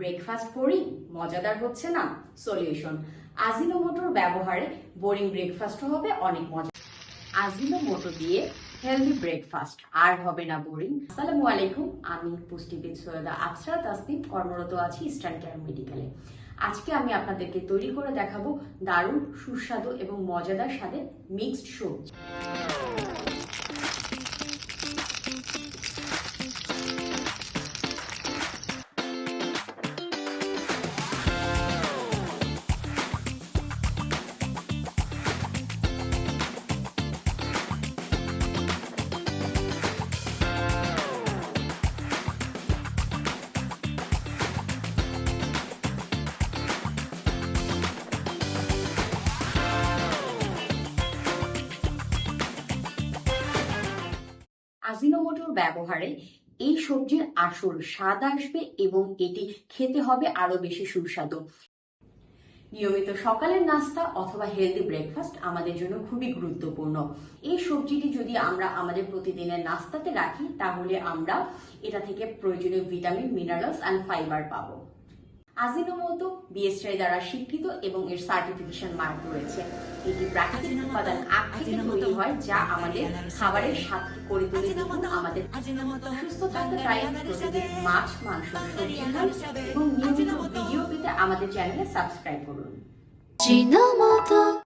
Breakfast boring, মজাদার হচ্ছে না, সলিউশন। আজিনোমোটোর ব্যবহারে বোরিং ব্রেকফাস্টও হবে অনেক মজা। আজিনোমোটো দিয়ে হেলদি ব্রেকফাস্ট আর হবে না বোরিং। আসসালামু আলাইকুম, আমি পুষ্টিবিদ সৈয়দা আফসরা তাসনিম, কর্মরত আছি ইস্টার্ন কেয়ার মেডিকেলে। আজকে আমি আপনাদেরকে তৈরি করে দেখাবো দারুণ, সুস্বাদু এবং মজাদার স্বাদের মিক্সড সবজি। আজিনোমোটোর ব্যবহারে এই সবজির আসল স্বাদ আসবে এবং এটি খেতে হবে আরও বেশি সুস্বাদু। নিয়মিত সকালের নাস্তা অথবা হেলদি ব্রেকফাস্ট আমাদের জন্য খুবই গুরুত্বপূর্ণ। এই সবজিটি যদি আমরা আমাদের প্রতিদিনের নাস্তাতে রাখি, তাহলে আমরা এটা থেকে প্রয়োজনীয় ভিটামিন মিনারেলস অ্যান্ড ফাইবার পাবো। আজিনোমোতো বিএসআই দ্বারা স্বীকৃত এবং এর সার্টিফিকেশন মার্ক রয়েছে। এটি প্রাকৃতিক উপাদান আখ থেকে তৈরি হয় যা আমাদের খাবারের স্বাদ করে তোলে আমাদের সুস্থ থাকতে তাই প্রতিদিন মাছ মাংস সবজি এবং নিয়মিত ভিডিও পেতে আমাদের চ্যানেলে সাবস্ক্রাইব করুন।